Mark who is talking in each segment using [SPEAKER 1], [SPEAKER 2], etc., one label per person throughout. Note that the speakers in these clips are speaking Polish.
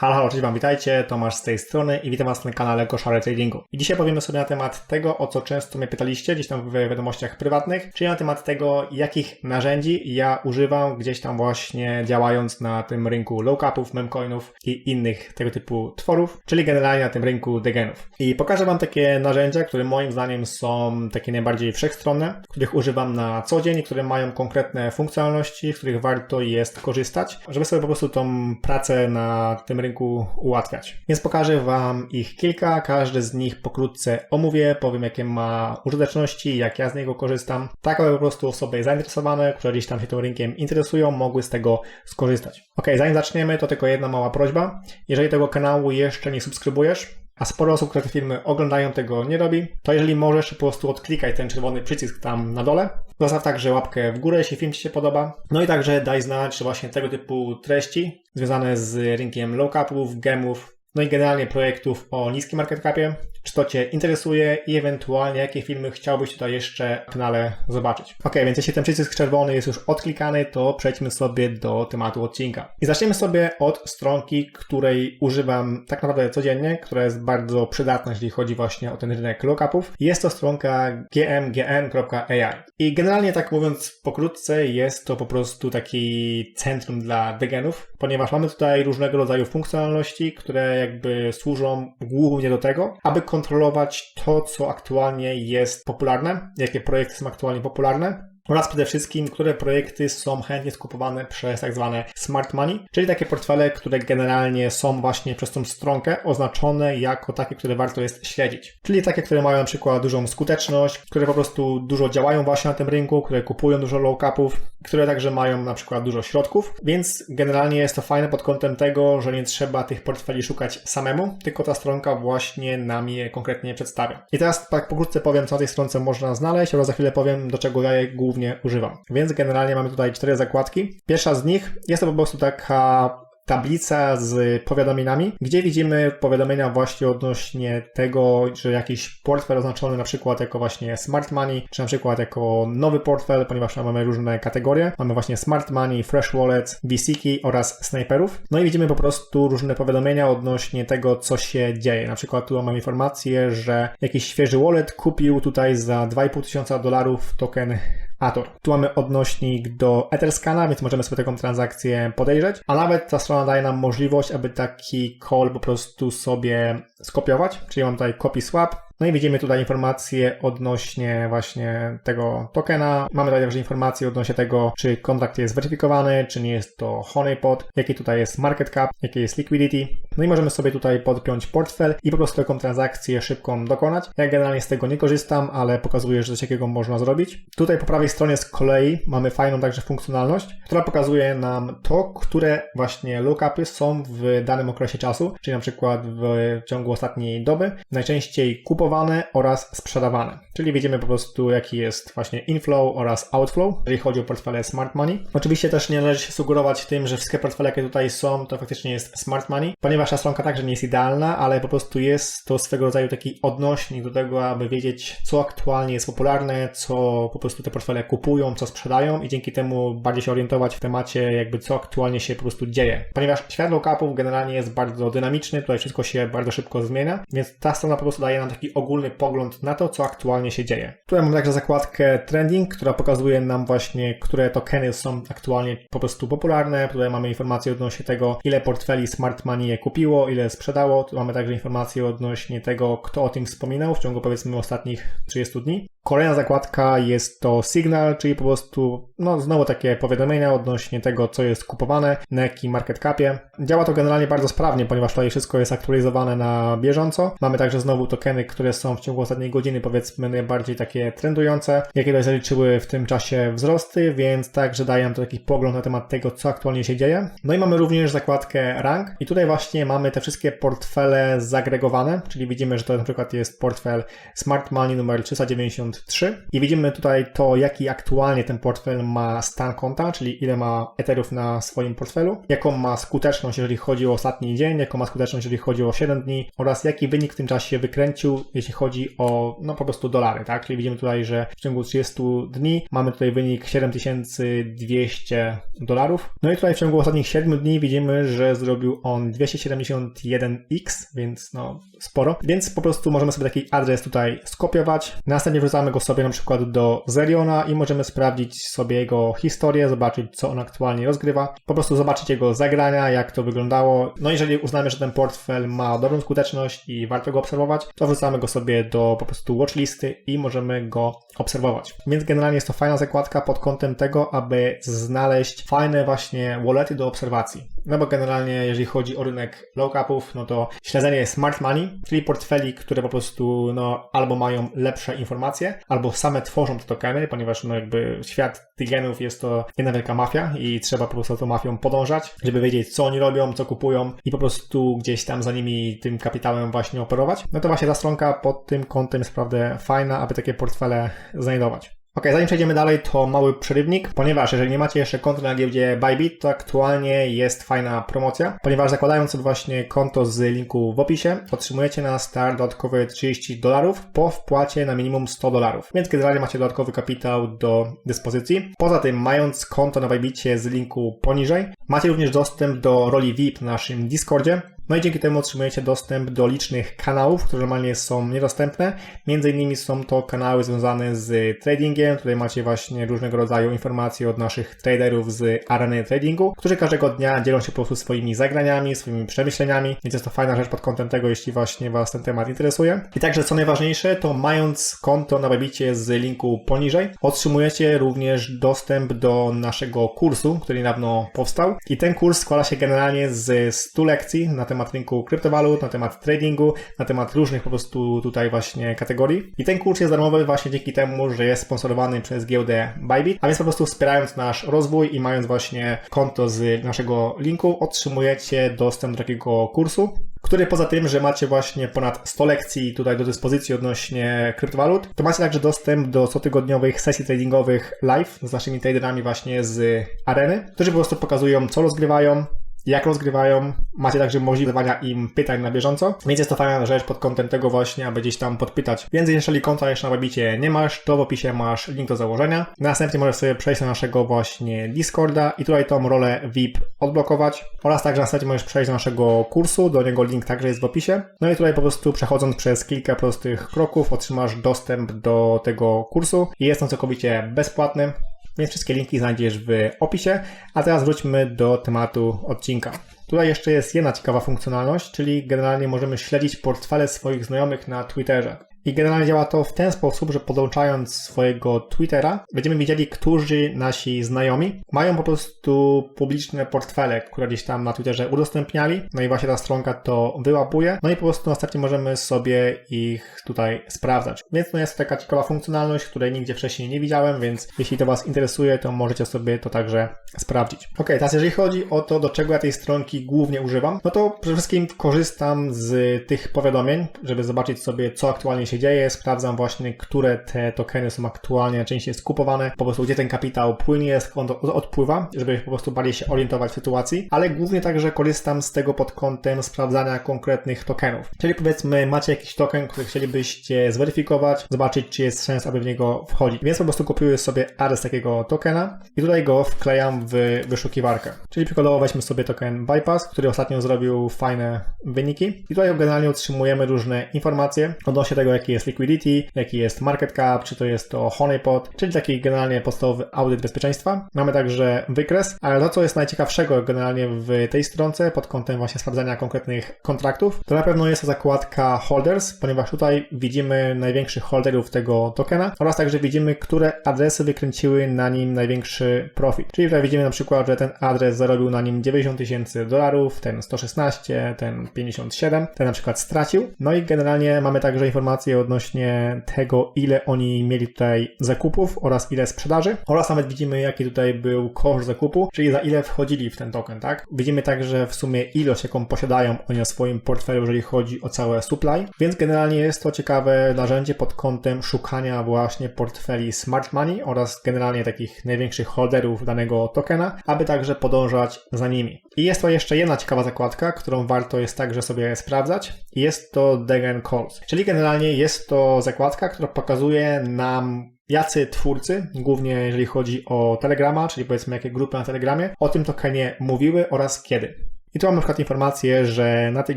[SPEAKER 1] Halo, halo, cześć Wam, witajcie, Tomasz z tej strony i witam Was na kanale Koszary Tradingu. I dzisiaj powiemy sobie na temat tego, o co często mnie pytaliście gdzieś tam w wiadomościach prywatnych, czyli na temat tego, jakich narzędzi ja używam gdzieś tam właśnie działając na tym rynku low capów, memcoinów i innych tego typu tworów, czyli generalnie na tym rynku degenów. I pokażę Wam takie narzędzia, które moim zdaniem są takie najbardziej wszechstronne, których używam na co dzień, które mają konkretne funkcjonalności, z których warto jest korzystać, żeby sobie po prostu tą pracę na tym rynku rynku ułatwiać. Więc pokażę Wam ich kilka, każdy z nich pokrótce omówię, powiem jakie ma użyteczności, jak ja z niego korzystam, tak aby po prostu osoby zainteresowane, które gdzieś tam się tym rynkiem interesują, mogły z tego skorzystać. Ok, zanim zaczniemy, to tylko jedna mała prośba. Jeżeli tego kanału jeszcze nie subskrybujesz, a sporo osób, które te filmy oglądają, tego nie robi, to jeżeli możesz, po prostu odklikaj ten czerwony przycisk tam na dole. Zostaw także łapkę w górę, jeśli film Ci się podoba. No i także daj znać, że właśnie tego typu treści związane z rynkiem low capów, gemów, no i generalnie projektów o niskim market capie czy to Cię interesuje i ewentualnie jakie filmy chciałbyś tutaj jeszcze w kanale zobaczyć. Ok, więc jeśli ten przycisk czerwony jest już odklikany, to przejdźmy sobie do tematu odcinka. I zaczniemy sobie od stronki, której używam tak naprawdę codziennie, która jest bardzo przydatna, jeśli chodzi właśnie o ten rynek lookupów. Jest to stronka gmgn.ai. I generalnie tak mówiąc pokrótce, jest to po prostu taki centrum dla degenów, ponieważ mamy tutaj różnego rodzaju funkcjonalności, które jakby służą głównie do tego, aby kontrolować to, co aktualnie jest popularne, jakie projekty są aktualnie popularne oraz przede wszystkim, które projekty są chętnie skupowane przez tak zwane smart money, czyli takie portfele, które generalnie są właśnie przez tą stronkę oznaczone jako takie, które warto jest śledzić. Czyli takie, które mają na przykład dużą skuteczność, które po prostu dużo działają właśnie na tym rynku, które kupują dużo low capów, które także mają na przykład dużo środków, więc generalnie jest to fajne pod kątem tego, że nie trzeba tych portfeli szukać samemu, tylko ta stronka właśnie nam je konkretnie przedstawia. I teraz tak pokrótce powiem, co na tej stronce można znaleźć oraz za chwilę powiem, do czego ja je głównie używam. Więc generalnie mamy tutaj cztery zakładki. Pierwsza z nich jest to po prostu taka tablica z powiadomieniami, gdzie widzimy powiadomienia właśnie odnośnie tego, że jakiś portfel oznaczony na przykład jako właśnie smart money, czy na przykład jako nowy portfel, ponieważ mamy różne kategorie. Mamy właśnie smart money, fresh wallet, VC oraz sniperów. No i widzimy po prostu różne powiadomienia odnośnie tego, co się dzieje. Na przykład tu mamy informację, że jakiś świeży wallet kupił tutaj za 2,5 tysiąca dolarów token Ator. Tu mamy odnośnik do Etherscana, więc możemy sobie taką transakcję podejrzeć, a nawet ta strona daje nam możliwość, aby taki call po prostu sobie skopiować, czyli mam tutaj copy swap, no i widzimy tutaj informacje odnośnie właśnie tego tokena. Mamy tutaj także informacje odnośnie tego, czy kontrakt jest zweryfikowany, czy nie jest to honeypot, jaki tutaj jest market cap, jakie jest liquidity. No i możemy sobie tutaj podpiąć portfel i po prostu taką transakcję szybką dokonać. Ja generalnie z tego nie korzystam, ale pokazuję, że coś takiego można zrobić. Tutaj po prawej stronie z kolei mamy fajną także funkcjonalność, która pokazuje nam to, które właśnie lookupy są w danym okresie czasu, czyli na przykład w ciągu ostatniej doby. Najczęściej kupowane kupowane oraz sprzedawane. Czyli widzimy po prostu jaki jest właśnie inflow oraz outflow, jeżeli chodzi o portfele smart money. Oczywiście też nie należy się sugerować tym, że wszystkie portfele, jakie tutaj są, to faktycznie jest smart money, ponieważ ta stronka także nie jest idealna, ale po prostu jest to swego rodzaju taki odnośnik do tego, aby wiedzieć, co aktualnie jest popularne, co po prostu te portfele kupują, co sprzedają i dzięki temu bardziej się orientować w temacie jakby co aktualnie się po prostu dzieje. Ponieważ świat low generalnie jest bardzo dynamiczny, tutaj wszystko się bardzo szybko zmienia, więc ta strona po prostu daje nam taki ogólny pogląd na to, co aktualnie się dzieje. Tutaj mam także zakładkę trending, która pokazuje nam właśnie, które tokeny są aktualnie po prostu popularne. Tutaj mamy informacje odnośnie tego, ile portfeli smart money je kupiło, ile sprzedało. Tu mamy także informacje odnośnie tego, kto o tym wspominał w ciągu powiedzmy ostatnich 30 dni. Kolejna zakładka jest to Signal, czyli po prostu, no znowu takie powiadomienia odnośnie tego, co jest kupowane, na jakim market capie. Działa to generalnie bardzo sprawnie, ponieważ tutaj wszystko jest aktualizowane na bieżąco. Mamy także znowu tokeny, które są w ciągu ostatniej godziny powiedzmy najbardziej takie trendujące, jakie zaliczyły w tym czasie wzrosty, więc także daje nam to taki pogląd na temat tego, co aktualnie się dzieje. No i mamy również zakładkę rank i tutaj właśnie mamy te wszystkie portfele zagregowane, czyli widzimy, że to na przykład jest portfel Smart Money numer 390 253 i widzimy tutaj to, jaki aktualnie ten portfel ma stan konta, czyli ile ma Etherów na swoim portfelu, jaką ma skuteczność, jeżeli chodzi o ostatni dzień, jaką ma skuteczność, jeżeli chodzi o 7 dni oraz jaki wynik w tym czasie wykręcił, jeśli chodzi o no po prostu dolary, tak? Czyli widzimy tutaj, że w ciągu 30 dni mamy tutaj wynik 7200 dolarów. No i tutaj w ciągu ostatnich 7 dni widzimy, że zrobił on 271x, więc no sporo. Więc po prostu możemy sobie taki adres tutaj skopiować. Następnie wrzucamy go sobie na przykład do Zeriona i możemy sprawdzić sobie jego historię, zobaczyć co on aktualnie rozgrywa. Po prostu zobaczyć jego zagrania, jak to wyglądało. No jeżeli uznamy, że ten portfel ma dobrą skuteczność i warto go obserwować, to wrzucamy go sobie do po prostu watchlisty i możemy go obserwować. Więc generalnie jest to fajna zakładka pod kątem tego, aby znaleźć fajne właśnie wallety do obserwacji. No bo generalnie jeżeli chodzi o rynek low-capów, no to śledzenie smart money, czyli portfeli, które po prostu no albo mają lepsze informacje, albo same tworzą te tokeny, ponieważ no jakby świat tych genów jest to jedna wielka mafia i trzeba po prostu tą mafią podążać, żeby wiedzieć co oni robią, co kupują i po prostu gdzieś tam za nimi tym kapitałem właśnie operować. No to właśnie ta stronka pod tym kątem jest naprawdę fajna, aby takie portfele znajdować. Ok, zanim przejdziemy dalej, to mały przerywnik, ponieważ jeżeli nie macie jeszcze konta na giełdzie Bybit, to aktualnie jest fajna promocja, ponieważ zakładając właśnie konto z linku w opisie, otrzymujecie na start dodatkowe 30 dolarów po wpłacie na minimum 100 dolarów, więc generalnie macie dodatkowy kapitał do dyspozycji. Poza tym, mając konto na Bybicie z linku poniżej, macie również dostęp do roli VIP na naszym Discordzie, no i dzięki temu otrzymujecie dostęp do licznych kanałów, które normalnie są niedostępne. Między innymi są to kanały związane z tradingiem. Tutaj macie właśnie różnego rodzaju informacje od naszych traderów z areny tradingu, którzy każdego dnia dzielą się po prostu swoimi zagraniami, swoimi przemyśleniami, więc jest to fajna rzecz pod kątem tego, jeśli właśnie Was ten temat interesuje. I także co najważniejsze, to mając konto na Webicie z linku poniżej, otrzymujecie również dostęp do naszego kursu, który niedawno powstał. I ten kurs składa się generalnie z 100 lekcji na temat temat rynku kryptowalut, na temat tradingu, na temat różnych po prostu tutaj właśnie kategorii. I ten kurs jest darmowy właśnie dzięki temu, że jest sponsorowany przez giełdę Bybit, a więc po prostu wspierając nasz rozwój i mając właśnie konto z naszego linku, otrzymujecie dostęp do takiego kursu, który poza tym, że macie właśnie ponad 100 lekcji tutaj do dyspozycji odnośnie kryptowalut, to macie także dostęp do cotygodniowych sesji tradingowych live z naszymi traderami właśnie z areny, którzy po prostu pokazują, co rozgrywają, jak rozgrywają. Macie także możliwość zadawania im pytań na bieżąco, więc jest to fajna rzecz pod kątem tego właśnie, aby gdzieś tam podpytać. Więc jeżeli konta jeszcze na Webicie nie masz, to w opisie masz link do założenia. Następnie możesz sobie przejść na naszego właśnie Discorda i tutaj tą rolę VIP odblokować oraz także następnie możesz przejść do naszego kursu, do niego link także jest w opisie. No i tutaj po prostu przechodząc przez kilka prostych kroków otrzymasz dostęp do tego kursu i jest on całkowicie bezpłatny. Więc wszystkie linki znajdziesz w opisie. A teraz wróćmy do tematu odcinka. Tutaj jeszcze jest jedna ciekawa funkcjonalność, czyli generalnie możemy śledzić portfele swoich znajomych na Twitterze. I generalnie działa to w ten sposób, że podłączając swojego Twittera, będziemy widzieli, którzy nasi znajomi mają po prostu publiczne portfele, które gdzieś tam na Twitterze udostępniali. No i właśnie ta stronka to wyłapuje. No i po prostu następnie możemy sobie ich tutaj sprawdzać. Więc no jest to taka ciekawa funkcjonalność, której nigdzie wcześniej nie widziałem, więc jeśli to Was interesuje, to możecie sobie to także sprawdzić. Ok, teraz jeżeli chodzi o to, do czego ja tej stronki głównie używam, no to przede wszystkim korzystam z tych powiadomień, żeby zobaczyć sobie, co aktualnie się dzieje, sprawdzam właśnie, które te tokeny są aktualnie najczęściej skupowane, po prostu gdzie ten kapitał płynie, skąd odpływa, żeby po prostu bardziej się orientować w sytuacji, ale głównie także korzystam z tego pod kątem sprawdzania konkretnych tokenów. Czyli powiedzmy, macie jakiś token, który chcielibyście zweryfikować, zobaczyć, czy jest sens, aby w niego wchodzić. Więc po prostu kopiuję sobie adres takiego tokena i tutaj go wklejam w wyszukiwarkę. Czyli przykładowo weźmy sobie token Bypass, który ostatnio zrobił fajne wyniki i tutaj generalnie otrzymujemy różne informacje odnośnie tego, jaki jest liquidity, jaki jest market cap, czy to jest to honeypot, czyli taki generalnie podstawowy audyt bezpieczeństwa. Mamy także wykres, ale to, co jest najciekawszego generalnie w tej stronce pod kątem właśnie sprawdzania konkretnych kontraktów, to na pewno jest to zakładka holders, ponieważ tutaj widzimy największych holderów tego tokena oraz także widzimy, które adresy wykręciły na nim największy profit. Czyli tutaj widzimy na przykład, że ten adres zarobił na nim 90 tysięcy dolarów, ten 116, ten 57, ten na przykład stracił. No i generalnie mamy także informacje odnośnie tego, ile oni mieli tutaj zakupów oraz ile sprzedaży oraz nawet widzimy, jaki tutaj był koszt zakupu, czyli za ile wchodzili w ten token, tak? Widzimy także w sumie ilość, jaką posiadają oni na swoim portfelu, jeżeli chodzi o całe supply, więc generalnie jest to ciekawe narzędzie pod kątem szukania właśnie portfeli smart money oraz generalnie takich największych holderów danego tokena, aby także podążać za nimi. I jest to jeszcze jedna ciekawa zakładka, którą warto jest także sobie sprawdzać. Jest to Degen Calls, czyli generalnie jest to zakładka, która pokazuje nam jacy twórcy, głównie jeżeli chodzi o Telegrama, czyli powiedzmy jakie grupy na Telegramie, o tym tokenie mówiły oraz kiedy. I tu mam na przykład informację, że na tej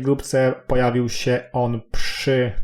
[SPEAKER 1] grupce pojawił się on przy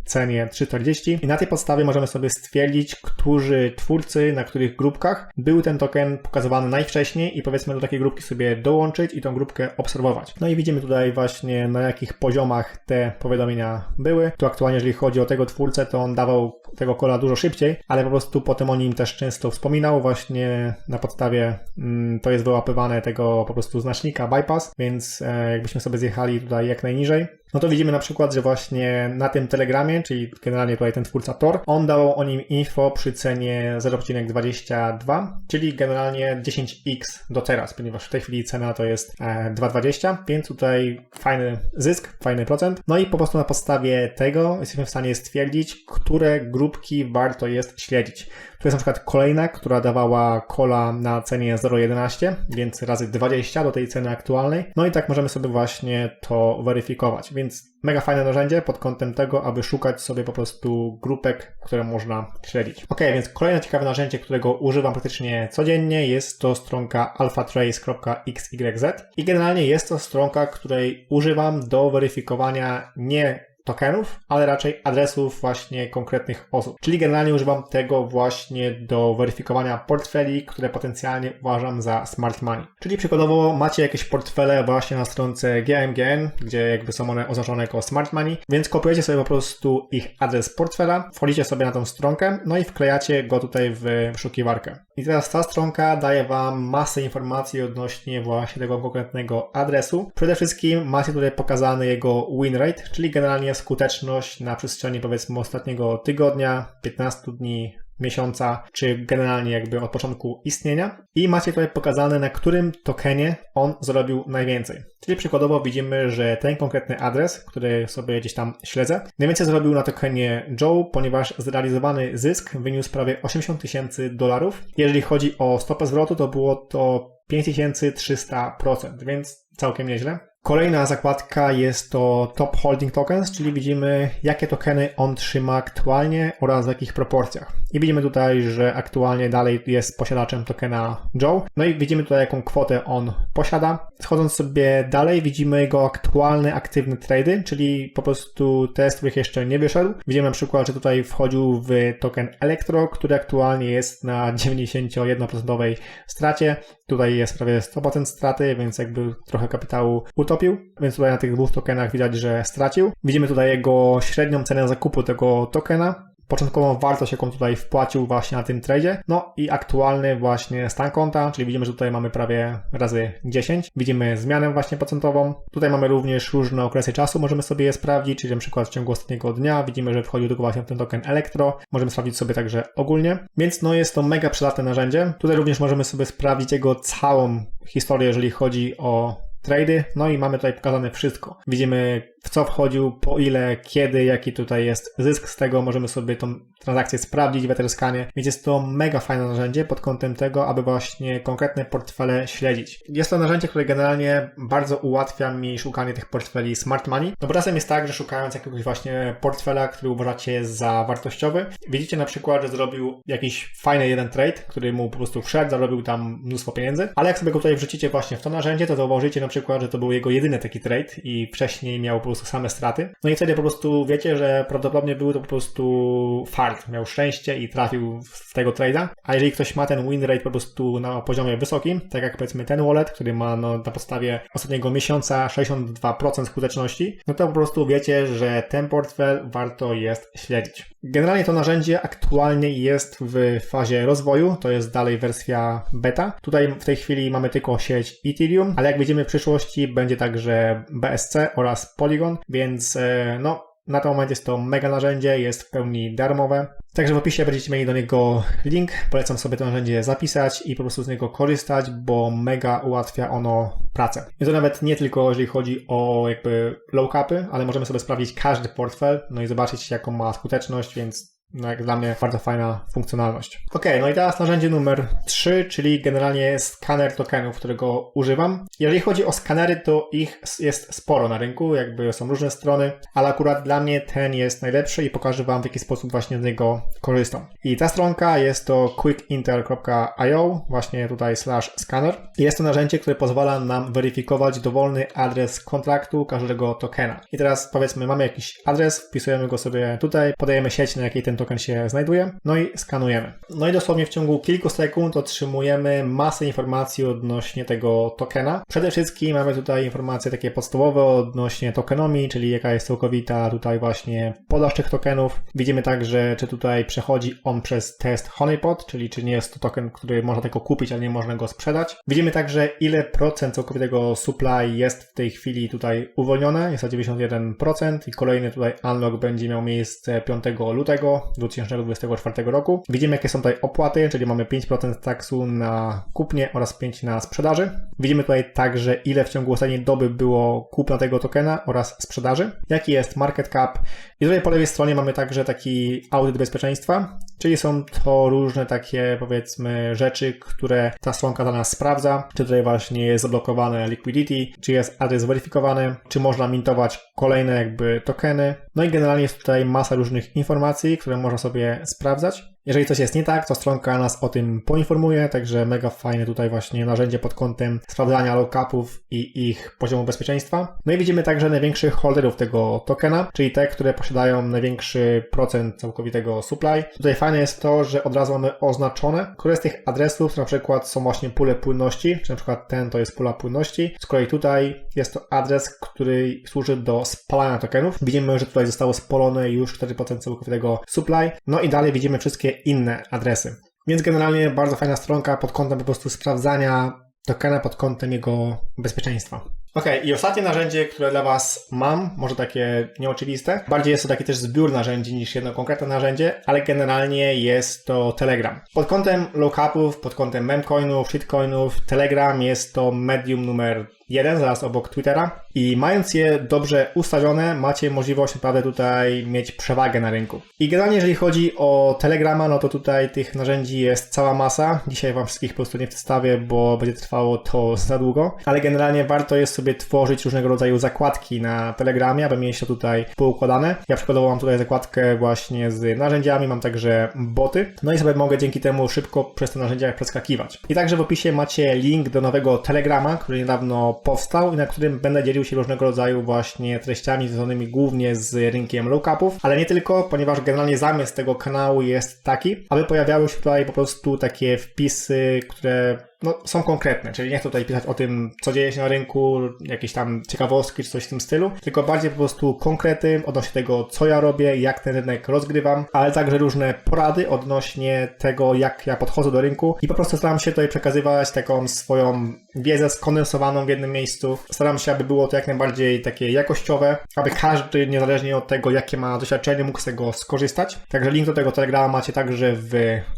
[SPEAKER 1] cenie 3,40 i na tej podstawie możemy sobie stwierdzić, którzy twórcy, na których grupkach był ten token pokazywany najwcześniej i powiedzmy do takiej grupki sobie dołączyć i tą grupkę obserwować. No i widzimy tutaj właśnie na jakich poziomach te powiadomienia były. Tu aktualnie jeżeli chodzi o tego twórcę, to on dawał tego kola dużo szybciej, ale po prostu potem o nim też często wspominał właśnie na podstawie mm, to jest wyłapywane tego po prostu znacznika bypass, więc e, jakbyśmy sobie zjechali tutaj jak najniżej, no to widzimy na przykład, że właśnie na tym telegramie, czyli generalnie tutaj ten twórca Tor, on dał o nim info przy cenie 0,22, czyli generalnie 10x do teraz, ponieważ w tej chwili cena to jest 2,20, więc tutaj fajny zysk, fajny procent. No i po prostu na podstawie tego jesteśmy w stanie stwierdzić, które grupki warto jest śledzić. Tu jest na przykład kolejna, która dawała kola na cenie 0,11, więc razy 20 do tej ceny aktualnej. No i tak możemy sobie właśnie to weryfikować, więc mega fajne narzędzie pod kątem tego, aby szukać sobie po prostu grupek, które można śledzić. Ok, więc kolejne ciekawe narzędzie, którego używam praktycznie codziennie jest to stronka alphatrace.xyz i generalnie jest to stronka, której używam do weryfikowania nie tokenów, ale raczej adresów właśnie konkretnych osób. Czyli generalnie używam tego właśnie do weryfikowania portfeli, które potencjalnie uważam za smart money. Czyli przykładowo macie jakieś portfele właśnie na stronce GMGN, gdzie jakby są one oznaczone jako smart money, więc kopiujecie sobie po prostu ich adres portfela, wchodzicie sobie na tą stronkę, no i wklejacie go tutaj w wyszukiwarkę. I teraz ta stronka daje Wam masę informacji odnośnie właśnie tego konkretnego adresu. Przede wszystkim macie tutaj pokazany jego win rate, czyli generalnie skuteczność na przestrzeni powiedzmy ostatniego tygodnia, 15 dni, miesiąca, czy generalnie jakby od początku istnienia. I macie tutaj pokazane, na którym tokenie on zrobił najwięcej. Czyli przykładowo widzimy, że ten konkretny adres, który sobie gdzieś tam śledzę, najwięcej zrobił na tokenie Joe, ponieważ zrealizowany zysk wyniósł prawie 80 tysięcy dolarów. Jeżeli chodzi o stopę zwrotu, to było to 5300%, więc całkiem nieźle. Kolejna zakładka jest to Top Holding Tokens, czyli widzimy jakie tokeny on trzyma aktualnie oraz w jakich proporcjach. I widzimy tutaj, że aktualnie dalej jest posiadaczem tokena Joe. No i widzimy tutaj jaką kwotę on posiada. Schodząc sobie dalej widzimy jego aktualne aktywne trady, czyli po prostu te, z których jeszcze nie wyszedł. Widzimy na przykład, że tutaj wchodził w token Electro, który aktualnie jest na 91% stracie. Tutaj jest prawie 100% straty, więc jakby trochę kapitału utopił, więc tutaj na tych dwóch tokenach widać, że stracił. Widzimy tutaj jego średnią cenę zakupu tego tokena, początkową wartość, jaką tutaj wpłacił właśnie na tym tradzie. No i aktualny właśnie stan konta, czyli widzimy, że tutaj mamy prawie razy 10. Widzimy zmianę właśnie procentową. Tutaj mamy również różne okresy czasu, możemy sobie je sprawdzić, czyli na przykład w ciągu ostatniego dnia widzimy, że wchodził tylko właśnie ten token Elektro. Możemy sprawdzić sobie także ogólnie. Więc no jest to mega przydatne narzędzie. Tutaj również możemy sobie sprawdzić jego całą historię, jeżeli chodzi o trady, no i mamy tutaj pokazane wszystko. Widzimy w co wchodził, po ile, kiedy, jaki tutaj jest zysk z tego, możemy sobie tą transakcję sprawdzić w Etherscanie, więc jest to mega fajne narzędzie pod kątem tego, aby właśnie konkretne portfele śledzić. Jest to narzędzie, które generalnie bardzo ułatwia mi szukanie tych portfeli smart money, no bo czasem jest tak, że szukając jakiegoś właśnie portfela, który uważacie za wartościowy, widzicie na przykład, że zrobił jakiś fajny jeden trade, który mu po prostu wszedł, zarobił tam mnóstwo pieniędzy, ale jak sobie go tutaj wrzucicie właśnie w to narzędzie, to zauważycie na przykład, że to był jego jedyny taki trade i wcześniej miał po prostu same straty. No i wtedy po prostu wiecie, że prawdopodobnie były to po prostu fart, miał szczęście i trafił w tego trade'a. A jeżeli ktoś ma ten win rate po prostu na poziomie wysokim, tak jak powiedzmy ten wallet, który ma no, na podstawie ostatniego miesiąca 62% skuteczności, no to po prostu wiecie, że ten portfel warto jest śledzić. Generalnie to narzędzie aktualnie jest w fazie rozwoju, to jest dalej wersja beta. Tutaj w tej chwili mamy tylko sieć Ethereum, ale jak widzimy w przyszłości będzie także BSC oraz Polygon Polygon, więc e, no na ten moment jest to mega narzędzie, jest w pełni darmowe. Także w opisie będziecie mieli do niego link. Polecam sobie to narzędzie zapisać i po prostu z niego korzystać, bo mega ułatwia ono pracę. I to nawet nie tylko jeżeli chodzi o jakby low capy, ale możemy sobie sprawdzić każdy portfel, no i zobaczyć jaką ma skuteczność, więc no jak dla mnie bardzo fajna funkcjonalność. Ok, no i teraz narzędzie numer 3, czyli generalnie skaner tokenów, którego używam. Jeżeli chodzi o skanery, to ich jest sporo na rynku, jakby są różne strony, ale akurat dla mnie ten jest najlepszy i pokażę Wam w jaki sposób właśnie z niego korzystam. I ta stronka jest to quickinter.io, właśnie tutaj slash scanner. Jest to narzędzie, które pozwala nam weryfikować dowolny adres kontraktu każdego tokena. I teraz powiedzmy, mamy jakiś adres, wpisujemy go sobie tutaj, podajemy sieć, na jakiej ten token się znajduje, no i skanujemy. No i dosłownie w ciągu kilku sekund otrzymujemy masę informacji odnośnie tego tokena. Przede wszystkim mamy tutaj informacje takie podstawowe odnośnie tokenomii, czyli jaka jest całkowita tutaj właśnie podaż tych tokenów. Widzimy także, czy tutaj przechodzi on przez test Honeypot, czyli czy nie jest to token, który można tylko kupić, ale nie można go sprzedać. Widzimy także, ile procent całkowitego supply jest w tej chwili tutaj uwolnione. Jest to 91% i kolejny tutaj unlock będzie miał miejsce 5 lutego. 2024 roku. Widzimy, jakie są tutaj opłaty, czyli mamy 5% taksu na kupnie oraz 5% na sprzedaży. Widzimy tutaj także, ile w ciągu ostatniej doby było kupna tego tokena oraz sprzedaży, jaki jest market cap. I tutaj po lewej stronie mamy także taki audyt bezpieczeństwa, czyli są to różne takie, powiedzmy, rzeczy, które ta stronka dla nas sprawdza, czy tutaj właśnie jest zablokowane liquidity, czy jest adres zweryfikowany, czy można mintować kolejne jakby tokeny. No i generalnie jest tutaj masa różnych informacji, które można sobie sprawdzać. Jeżeli coś jest nie tak, to stronka nas o tym poinformuje, także mega fajne tutaj właśnie narzędzie pod kątem sprawdzania lockupów i ich poziomu bezpieczeństwa. No i widzimy także największych holderów tego tokena, czyli te, które posiadają największy procent całkowitego supply. Tutaj fajne jest to, że od razu mamy oznaczone, które z tych adresów na przykład są właśnie pule płynności, czy na przykład ten to jest pula płynności. Z kolei tutaj jest to adres, który służy do spalania tokenów. Widzimy, że tutaj zostało spalone już 4% całkowitego supply. No i dalej widzimy wszystkie inne adresy. Więc generalnie bardzo fajna stronka pod kątem po prostu sprawdzania tokena pod kątem jego bezpieczeństwa. Ok, i ostatnie narzędzie, które dla Was mam, może takie nieoczywiste. Bardziej jest to taki też zbiór narzędzi niż jedno konkretne narzędzie, ale generalnie jest to Telegram. Pod kątem lockupów, pod kątem memcoinów, shitcoinów, Telegram jest to medium numer jeden, zaraz obok Twittera. I mając je dobrze ustawione, macie możliwość naprawdę tutaj mieć przewagę na rynku. I generalnie jeżeli chodzi o Telegrama, no to tutaj tych narzędzi jest cała masa. Dzisiaj Wam wszystkich po prostu nie przedstawię, bo będzie trwało to za długo. Ale generalnie warto jest sobie tworzyć różnego rodzaju zakładki na Telegramie, aby mieć to tutaj poukładane. Ja przykładowo mam tutaj zakładkę właśnie z narzędziami, mam także boty. No i sobie mogę dzięki temu szybko przez te narzędzia przeskakiwać. I także w opisie macie link do nowego Telegrama, który niedawno powstał i na którym będę dzielił się różnego rodzaju właśnie treściami związanymi głównie z rynkiem low-capów, ale nie tylko, ponieważ generalnie zamysł tego kanału jest taki, aby pojawiały się tutaj po prostu takie wpisy, które no, są konkretne, czyli nie chcę tutaj pisać o tym, co dzieje się na rynku, jakieś tam ciekawostki czy coś w tym stylu, tylko bardziej po prostu konkrety odnośnie tego, co ja robię, jak ten rynek rozgrywam, ale także różne porady odnośnie tego, jak ja podchodzę do rynku i po prostu staram się tutaj przekazywać taką swoją wiedzę skondensowaną w jednym miejscu. Staram się, aby było to jak najbardziej takie jakościowe, aby każdy, niezależnie od tego, jakie ma doświadczenie, mógł z tego skorzystać. Także link do tego Telegrama macie także w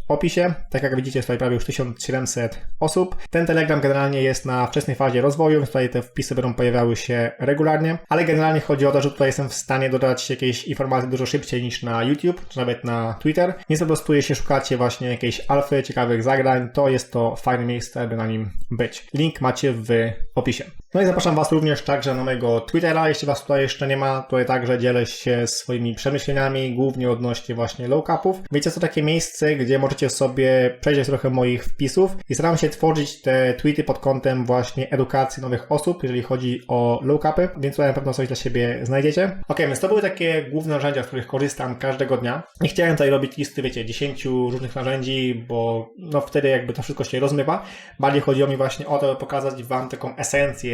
[SPEAKER 1] opisie. Tak jak widzicie, tutaj prawie już 1700 osób Ten Telegram generalnie jest na wczesnej fazie rozwoju, więc tutaj te wpisy będą pojawiały się regularnie, ale generalnie chodzi o to, że tutaj jestem w stanie dodać jakieś informacje dużo szybciej niż na YouTube, czy nawet na Twitter. Więc po prostu jeśli szukacie właśnie jakiejś alfy, ciekawych zagrań, to jest to fajne miejsce, by na nim być. Link macie w opisie. No i zapraszam Was również także na mojego Twittera, jeśli Was tutaj jeszcze nie ma, tutaj także dzielę się swoimi przemyśleniami, głównie odnośnie właśnie low capów. Wiecie, to takie miejsce, gdzie możecie sobie przejrzeć trochę moich wpisów i staram się tworzyć te tweety pod kątem właśnie edukacji nowych osób, jeżeli chodzi o low capy, więc tutaj na pewno coś dla siebie znajdziecie. Ok, więc to były takie główne narzędzia, z których korzystam każdego dnia. Nie chciałem tutaj robić listy, wiecie, 10 różnych narzędzi, bo no wtedy jakby to wszystko się rozmywa. Bardziej chodziło mi właśnie o to, by pokazać Wam taką esencję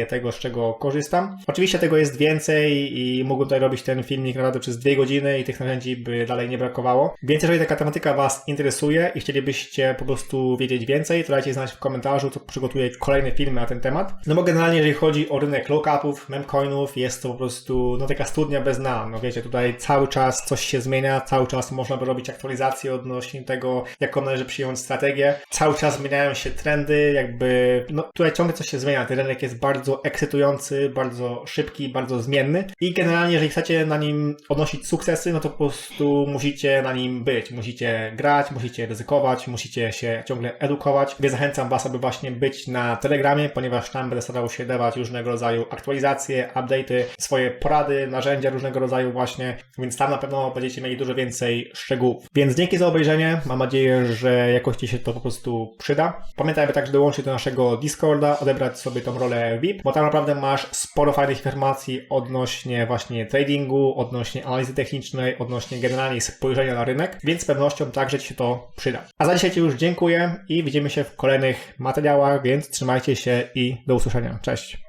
[SPEAKER 1] tego, z czego korzystam. Oczywiście tego jest więcej i mógłbym tutaj robić ten filmik naprawdę przez dwie godziny i tych narzędzi by dalej nie brakowało. Więc jeżeli taka tematyka Was interesuje i chcielibyście po prostu wiedzieć więcej, to dajcie znać w komentarzu, to przygotuję kolejne filmy na ten temat. No bo generalnie jeżeli chodzi o rynek lockupów, memcoinów, jest to po prostu no taka studnia bez dna. No wiecie, tutaj cały czas coś się zmienia, cały czas można by robić aktualizacje odnośnie tego, jaką należy przyjąć strategię. Cały czas zmieniają się trendy, jakby, no tutaj ciągle coś się zmienia. Ten rynek jest bardzo ekscytujący, bardzo szybki, bardzo zmienny i generalnie jeżeli chcecie na nim odnosić sukcesy, no to po prostu musicie na nim być. Musicie grać, musicie ryzykować, musicie się ciągle edukować. Więc zachęcam Was, aby właśnie być na Telegramie, ponieważ tam będę starał się dawać różnego rodzaju aktualizacje, update'y, swoje porady, narzędzia różnego rodzaju właśnie, więc tam na pewno będziecie mieli dużo więcej szczegółów. Więc dzięki za obejrzenie. Mam nadzieję, że jakoś Ci się to po prostu przyda. Pamiętaj, aby także dołączyć do naszego Discorda, odebrać sobie tą rolę VIP, bo tam naprawdę masz sporo fajnych informacji odnośnie właśnie tradingu, odnośnie analizy technicznej, odnośnie generalnie spojrzenia na rynek, więc z pewnością także Ci się to przyda. A za dzisiaj Ci już dziękuję i widzimy się w kolejnych materiałach, więc trzymajcie się i do usłyszenia. Cześć!